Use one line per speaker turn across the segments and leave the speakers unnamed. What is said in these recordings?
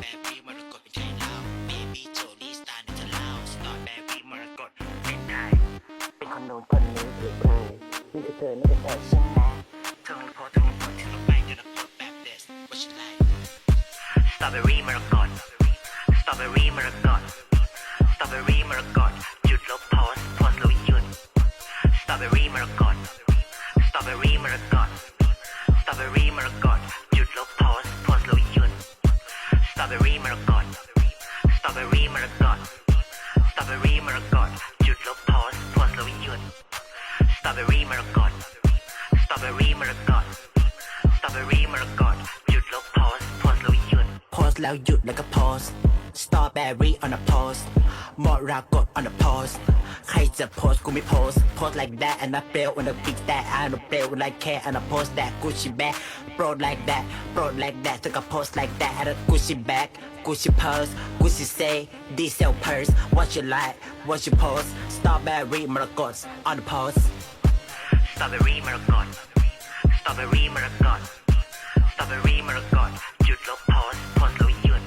แบรี่มรกตเป็นใคร
เล่าเบบี้โจลี่สตาร์
นี่
จเล่าสตร์แบรี่มรกตเป็นใค
รเป็นคนโดนคนนี้หรือเล่านี่เธอไม่เป็นแฟนฉั
เธอมันโพสเธอมันโพสเธอลงไปเธอโพสแบบเดสว่าฉันไล่สตร์แบรี่มรกตสตอร์แบรี่มรกตสตร์แบรี่มรกตหยุดลบโพสโพสแล้วหยุดสตร์แบรี่มรกตสตร์แบรี่มรกตสตร์แบรี่มรกต สตรอเบอรี่มรกตสตรอเบอรี่มรกตสตรอเบอรี่มรกตหยุดลบโพสต์โพสต์แล้วหยุดสตรอเบอรี่มรกตสตรอเบอรี่มรกตสตรอเบอรี่มรกตหยุดลบโพสต์โพสต์แล้วหยุด
โพสต์แล้วหยุดแล้วก็โพสต์ Strawberry on a post มอรากด on a post ใครจะโพสต์กูไม่โพสต์ post like that and I fail on the big that I don't fail like care and I post that Gucci bag bro like that bro like that เธอก็ post like that and a Gucci bag Gucci purse Gucci say diesel purse what you like what you post Strawberry มรกต on the post
สตรอเบอรี่มรกตสตรอเบอรี่มรกตสตรอเบอรี่มรกตหยุดลบโพสต์โพสต์แล้วหยุด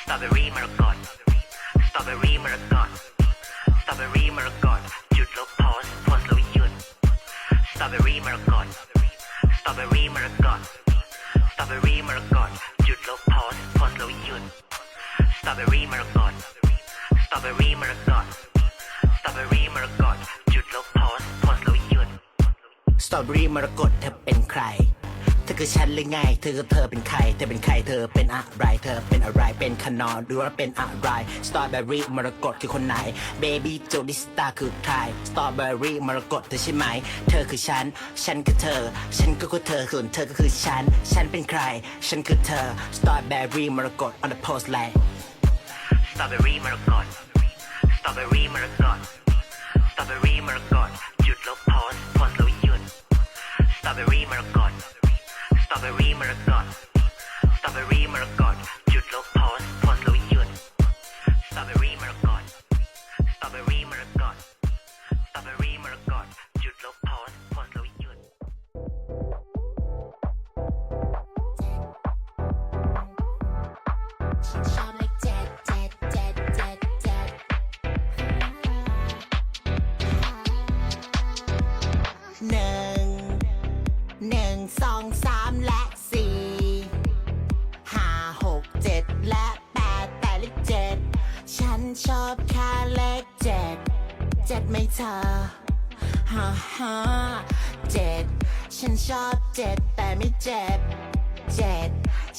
สตรอเบอรี่มรกตสตรอเบอรี่มรกตส ตรอเบอรี่มรกตหยุดลบโพสโพสแล้วหยุดสตรอเบอรี่มรกตสตรอเบอรี่มรกตสตรอเบอรี่มรกตหยุดลบโพสโพสแล้วหยุดสตรอเบอรี่มรกตสตรอเบอรี่มรกตสตรอเบอรี่มรกตหยุดลบโพสโพสแล้วหยุด
สตรอเบอรี่มรกตเธอเป็นใคร อคือฉันหรือไง เธอคือเธอเป็นใคร เธอเป็นใคร เธอเป็นอะไร เธอเป็นอะไร เป็นขนอนหรือว่าเป็นอะไร สตรอเบอรี่มรกตคือคนไหน เบบี้โจลิสตาคือใคร สตรอเบอรี่มรกตเธอใช่ไหม เธอคือฉัน ฉันคือเธอ ฉันก็คือเธอส่วนเธอก็คือฉัน ฉันเป็นใคร ฉันคือเธอ สตรอเบอรี่มรกต on the post line
สตรอเบอรี่มรกต สตรอเบอรี่มรกต สตรอเบอรี่มรกต ห
นึ่
งสองสามและสี่ห้าหกเจ็ดและแปดแต่เลขเจ็ดฉันชอบแค่เลขเจ็ดเจ็ดไม่เธอฮ่าฮ่าเจ็ดฉันชอบเจ็ดแต่ไม่เจ็บเจ็ด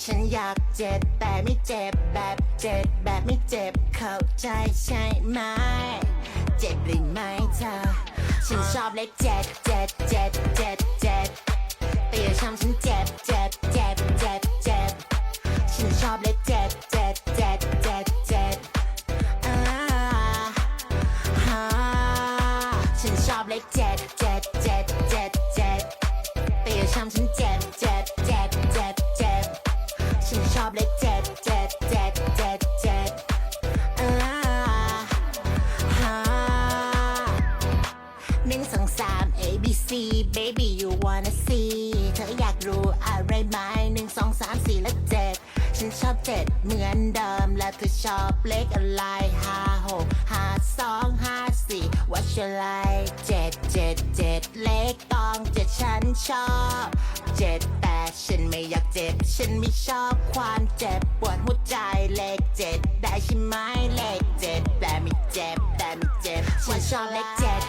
ฉันอยากเจ็ดแต่ไม่เจ็บแบบเจ็ดแบบไม่เจ็บเข้าใจใช่ไหมเจ็บหรือไม่เธอฉันชอบเลขเจ็ดเจ็ดเจ็ดเจ็ดเจ็ด ไปอย่าทำฉันเจ็บเจ็บเจ็บเจ็บเจ็บฉันชอบเลขเจ็บเจ็บเจ็บเจ็บเจ็บอ่าฮ่าฉันชอบเลขเจ็บเจ็บ ฉันชอบเจ็ดเหมือนเดิม และเธอชอบเลขอะไรห้าหกห้าสองห้าสี่ what you like เจ็ดเจ็ดเจ็ดเลขตองเจ็ดฉันชอบเจ็ดแต่ฉันไม่อยากเจ็บ ฉันไม่ชอบความเจ็บปวดหัวใจเลขเจ็ดได้ใช่ไหมเลขเจ็ดแต่ไม่เจ็บแต่ไม่เจ็บฉันชอบเลขเจ็ด